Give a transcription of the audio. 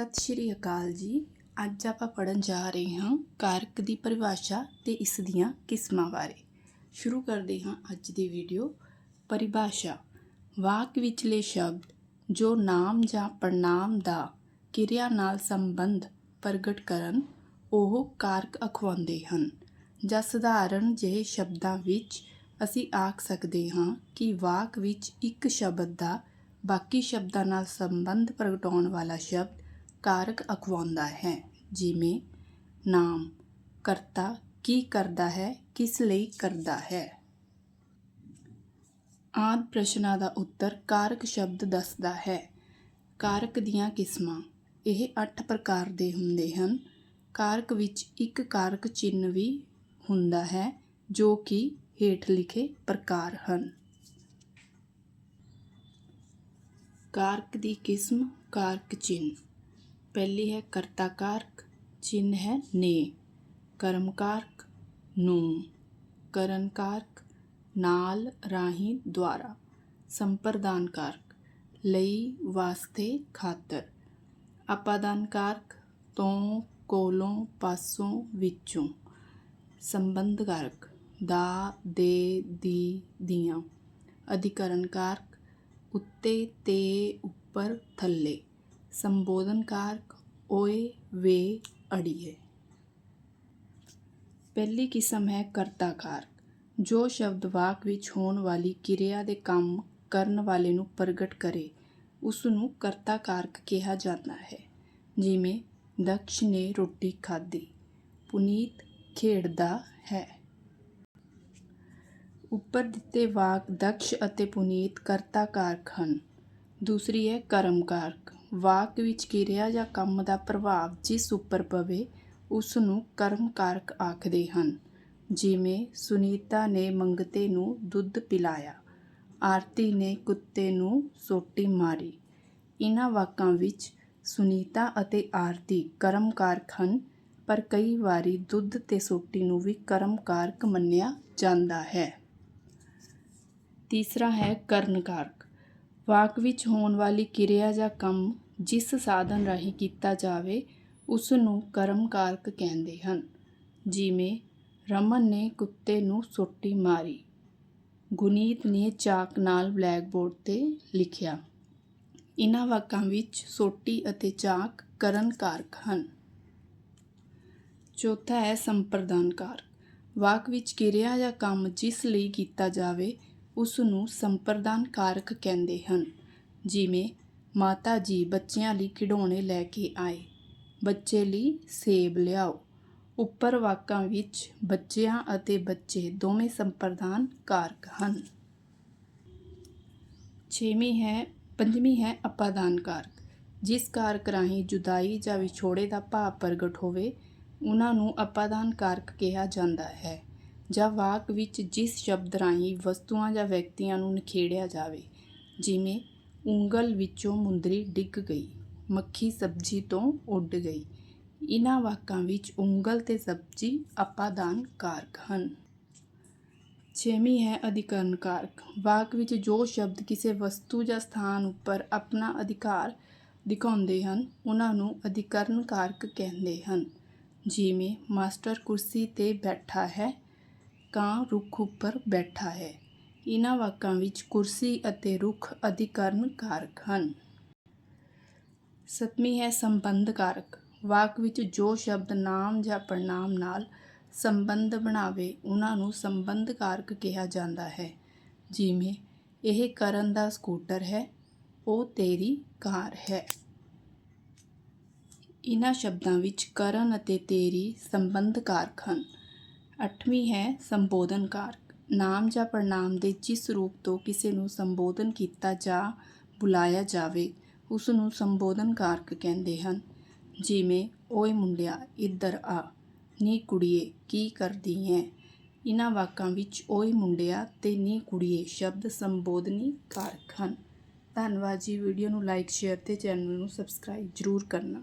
ਸਤਿ ਸ਼੍ਰੀ ਅਕਾਲ ਜੀ। ਅੱਜ ਆਪਾਂ ਪੜਨ ਜਾ ਰਹੇ ਹਾਂ ਕਾਰਕ ਦੀ ਪਰਿਭਾਸ਼ਾ ਤੇ ਇਸ ਦੀਆਂ ਕਿਸਮਾਂ ਬਾਰੇ। ਸ਼ੁਰੂ ਕਰਦੇ ਹਾਂ ਅੱਜ ਦੀ ਵੀਡੀਓ ਪਰਿਭਾਸ਼ਾ। ਵਾਕ ਵਿਚਲੇ ਸ਼ਬਦ, ਜੋ ਨਾਮ ਜਾਂ ਪੜਨਾਮ ਦਾ ਕਿਰਿਆ ਨਾਲ ਸੰਬੰਧ ਪ੍ਰਗਟ ਕਰਨ, ਉਹ ਕਾਰਕ ਅਖਵਾਉਂਦੇ ਹਨ। ਜਾਂ ਸਧਾਰਨ ਜਿਹੇ ਸ਼ਬਦਾਂ ਵਿੱਚ ਅਸੀਂ ਆਖ ਸਕਦੇ ਹਾਂ ਕਿ ਵਾਕ ਵਿੱਚ ਇੱਕ ਸ਼ਬਦ ਦਾ ਬਾਕੀ ਸ਼ਬਦਾਂ ਨਾਲ ਸੰਬੰਧ ਪ੍ਰਗਟਾਉਣ ਵਾਲਾ ਸ਼ਬਦ ਕਾਰਕ ਅਖਵਾਉਂਦਾ ਹੈ। ਜਿਵੇਂ, ਨਾਮ, ਕਰਤਾ ਕੀ ਕਰਦਾ ਹੈ, ਕਿਸ ਲਈ ਕਰਦਾ ਹੈ। ਆਦ ਪ੍ਰਸ਼ਨਾਂ ਦਾ ਉੱਤਰ ਕਾਰਕ ਸ਼ਬਦ ਦੱਸਦਾ ਹੈ। ਕਾਰਕ ਦੀਆਂ ਕਿਸਮਾਂ, ਇਹ 8 ਪ੍ਰਕਾਰ ਦੇ ਹੁੰਦੇ ਹਨ। ਕਾਰਕ ਵਿੱਚ ਇੱਕ ਕਾਰਕ ਚਿੰਨ੍ਹ ਵੀ ਹੁੰਦਾ ਹੈ, ਜੋ ਕਿ ਹੇਠ ਲਿਖੇ ਪ੍ਰਕਾਰ ਹਨ। ਕਾਰਕ ਦੀ ਕਿਸਮ, ਕਾਰਕ ਚਿੰਨ੍ਹ। ਪਹਿਲੀ ਹੈ ਕਰਤਾ ਕਾਰਕ ਚਿੰਨ੍ਹ ਹੈ ਨੇ ਕਰਮ ਕਾਰਕ ਨੂੰ ਕਰਨ ਕਾਰਕ ਨਾਲ ਰਾਹੀਂ ਦੁਆਰਾ। ਸੰਪਰਦਾਨ ਕਾਰਕ ਲਈ ਵਾਸਤੇ ਖਾਤਰ। ਆਪਾਦਾਨ ਕਾਰਕ ਤੋਂ ਕੋਲੋਂ ਪਾਸੋਂ ਵਿੱਚੋਂ। ਸੰਬੰਧ ਕਾਰਕ ਦਾ, ਦੇ, ਦੀ, ਦੀਆਂ। ਅਧਿਕਰਨ ਕਾਰਕ ਉੱਤੇ, ਤੇ, ਉੱਪਰ, ਥੱਲੇ। ਸੰਬੋਧਨ ਕਾਰਕ ਓਏ ਵੇ ਅੜੀਏ। ਪਹਿਲੀ ਕਿਸਮ ਹੈ ਕਰਤਾ ਕਾਰਕ ਜੋ ਸ਼ਬਦ ਵਾਕ ਵਿੱਚ ਹੋਣ ਵਾਲੀ ਕਿਰਿਆ ਦੇ ਕੰਮ ਕਰਨ ਵਾਲੇ ਨੂੰ ਪ੍ਰਗਟ ਕਰੇ ਉਸ ਨੂੰ ਕਰਤਾ ਕਾਰਕ ਕਿਹਾ ਜਾਂਦਾ ਹੈ, ਜਿਵੇਂ ਦਕਸ਼ ਨੇ ਰੋਟੀ ਖਾਧੀ, ਪੁਨੀਤ ਖੇਡਦਾ ਹੈ। ਉੱਪਰ ਦਿੱਤੇ ਵਾਕ ਦਕਸ਼ ਅਤੇ ਪੁਨੀਤ ਕਰਤਾ ਕਾਰਕ ਹਨ, ਦੂਸਰੀ ਹੈ ਕਰਮ ਕਾਰਕ ਵਾਕ ਵਿੱਚ ਕਿਰਿਆ ਜਾਂ ਕੰਮ ਦਾ ਪ੍ਰਭਾਵ ਜਿਸ ਉੱਪਰ ਪਵੇ ਉਸ ਨੂੰ ਕਰਮ ਕਾਰਕ ਆਖਦੇ ਹਨ। ਜਿਵੇਂ ਸੁਨੀਤਾ ਨੇ ਮੰਗਤੇ ਨੂੰ ਦੁੱਧ ਪਿਲਾਇਆ, ਆਰਤੀ ਨੇ ਕੁੱਤੇ ਨੂੰ ਸੋਟੀ ਮਾਰੀ। ਇਹਨਾਂ ਵਾਕਾਂ ਵਿੱਚ ਸੁਨੀਤਾ ਅਤੇ ਆਰਤੀ ਕਰਮ ਕਾਰਕ ਹਨ, ਪਰ ਕਈ ਵਾਰੀ ਦੁੱਧ ਤੇ ਸੋਟੀ ਨੂੰ ਵੀ ਕਰਮ ਕਾਰਕ ਮੰਨਿਆ ਜਾਂਦਾ ਹੈ। ਤੀਸਰਾ ਹੈ ਕਰਨ ਕਾਰਕ ਵਾਕ ਵਿੱਚ ਹੋਣ ਵਾਲੀ ਕਿਰਿਆ ਜਾਂ ਕੰਮ ਜਿਸ ਸਾਧਨ ਰਾਹੀਂ ਕੀਤਾ ਜਾਵੇ ਉਸ ਨੂੰ ਕਰਮ ਕਾਰਕ ਕਹਿੰਦੇ ਹਨ। ਜਿਵੇਂ, ਰਮਨ ਨੇ ਕੁੱਤੇ ਨੂੰ ਸੋਟੀ ਮਾਰੀ। ਗੁਨੀਤ ਨੇ ਚਾਕ ਨਾਲ ਬਲੈਕਬੋਰਡ ਤੇ ਲਿਖਿਆ ਇਹਨਾਂ ਵਾਕਾਂ ਵਿੱਚ ਸੋਟੀ ਅਤੇ ਚਾਕ ਕਰਨ ਕਾਰਕ ਹਨ। ਚੌਥਾ ਹੈ ਸੰਪਰਦਾਨ ਕਾਰਕ ਵਾਕ ਵਿੱਚ ਕਿਰਿਆ ਜਾਂ ਕੰਮ ਜਿਸ ਲਈ ਕੀਤਾ ਜਾਵੇ ਉਸ ਨੂੰ ਸੰਪਰਦਾਨ ਕਾਰਕ ਕਹਿੰਦੇ ਹਨ। ਜਿਵੇਂ, ਮਾਤਾ ਜੀ ਬੱਚਿਆਂ ਲਈ ਖਿਡੌਣੇ ਲੈ ਕੇ ਆਏ, ਬੱਚੇ ਲਈ ਸੇਬ ਲਿਆਓ। ਉੱਪਰ ਵਾਕਾਂ ਵਿੱਚ ਬੱਚਿਆਂ ਅਤੇ ਬੱਚੇ ਦੋਵੇਂ ਸੰਪਰਦਾਨ ਕਾਰਕ ਹਨ। ਛੇਵੀਂ ਹੈ, ਪੰਜਵੀਂ ਹੈ ਅਪਾਦਾਨ ਕਾਰਕ ਜਿਸ ਕਾਰਕ ਰਾਹੀਂ ਜੁਦਾਈ ਜਾਂ ਵਿਛੋੜੇ ਦਾ ਭਾਵ ਪ੍ਰਗਟ ਹੋਵੇ ਉਹਨਾਂ ਨੂੰ ਅਪਾਦਾਨ ਕਾਰਕ ਕਿਹਾ ਜਾਂਦਾ ਹੈ। ਜਾਂ ਵਾਕ ਵਿੱਚ ਜਿਸ ਸ਼ਬਦ ਰਾਹੀਂ ਵਸਤੂਆਂ ਜਾਂ ਵਿਅਕਤੀਆਂ ਨੂੰ ਨਿਖੇੜਿਆ ਜਾਵੇ, ਜਿਵੇਂ ਉਂਗਲ ਵਿੱਚੋਂ ਮੁੰਦਰੀ ਡਿੱਗ ਗਈ, ਮੱਖੀ ਸਬਜ਼ੀ ਤੋਂ ਉੱਡ ਗਈ ਇਹਨਾਂ ਵਾਕਾਂ ਵਿੱਚ ਉਂਗਲ ਤੇ ਸਬਜ਼ੀ ਅਪਾਦਾਨ ਕਾਰਕ ਹਨ। ਛੇਵੀਂ ਹੈ ਅਧਿਕਰਨ ਕਾਰਕ। ਵਾਕ ਵਿੱਚ ਜੋ ਸ਼ਬਦ ਕਿਸੇ ਵਸਤੂ ਜਾਂ ਸਥਾਨ ਉੱਪਰ ਆਪਣਾ ਅਧਿਕਾਰ ਦਿਖਾਉਂਦੇ ਹਨ ਉਹਨਾਂ ਨੂੰ ਅਧਿਕਰਨ ਕਾਰਕ ਕਹਿੰਦੇ ਹਨ, ਜਿਵੇਂ ਮਾਸਟਰ ਕੁਰਸੀ ਤੇ ਬੈਠਾ ਹੈ ਕਾਂ ਰੁੱਖ ਉੱਪਰ ਬੈਠਾ ਹੈ। ਇਹਨਾਂ ਵਾਕਾਂ ਵਿੱਚ ਕੁਰਸੀ ਅਤੇ ਰੁੱਖ ਅਧਿਕਰਨ ਕਾਰਕ ਹਨ। ਸਤਵੀਂ ਹੈ ਸੰਬੰਧ ਕਾਰਕ ਵਾਕ ਵਿੱਚ ਜੋ ਸ਼ਬਦ ਨਾਮ ਜਾਂ ਪੜਨਾਮ ਨਾਲ ਸੰਬੰਧ ਬਣਾਵੇ, ਉਹਨਾਂ ਨੂੰ ਸੰਬੰਧ ਕਾਰਕ ਕਿਹਾ ਜਾਂਦਾ ਹੈ। ਜਿਵੇਂ, ਇਹ ਕਰਨ ਦਾ ਸਕੂਟਰ ਹੈ, ਉਹ ਤੇਰੀ ਕਾਰ ਹੈ। ਇਹਨਾਂ ਸ਼ਬਦਾਂ ਵਿੱਚ ਕਰਨ ਅਤੇ ਤੇਰੀ ਸੰਬੰਧ ਕਾਰਕ ਹਨ। ਅੱਠਵੀਂ ਹੈ ਸੰਬੋਧਨ ਕਾਰਕ ਨਾਮ ਜਾਂ ਪ੍ਰਨਾਮ ਦੇ ਜਿਸ ਰੂਪ ਤੋਂ ਕਿਸੇ ਨੂੰ ਸੰਬੋਧਨ ਕੀਤਾ ਜਾਂ ਬੁਲਾਇਆ ਜਾਵੇ ਉਸ ਨੂੰ ਸੰਬੋਧਨ ਕਾਰਕ ਕਹਿੰਦੇ ਹਨ। ਜਿਵੇਂ, ਓਏ ਮੁੰਡਿਆ, ਇੱਧਰ ਆ। ਨੀ ਕੁੜੀਏ, ਕੀ ਕਰਦੀ ਹੈ ਇਹਨਾਂ ਵਾਕਾਂ ਵਿੱਚ ਓਏ ਮੁੰਡਿਆ ਤੇ ਨੀ ਕੁੜੀਏ ਸ਼ਬਦ ਸੰਬੋਧਨੀ ਕਾਰਕ ਹਨ। ਧੰਨਵਾਦ ਜੀ। ਵੀਡੀਓ ਨੂੰ ਲਾਈਕ, ਸ਼ੇਅਰ ਤੇ ਚੈਨਲ ਨੂੰ ਸਬਸਕ੍ਰਾਈਬ ਜ਼ਰੂਰ ਕਰਨਾ।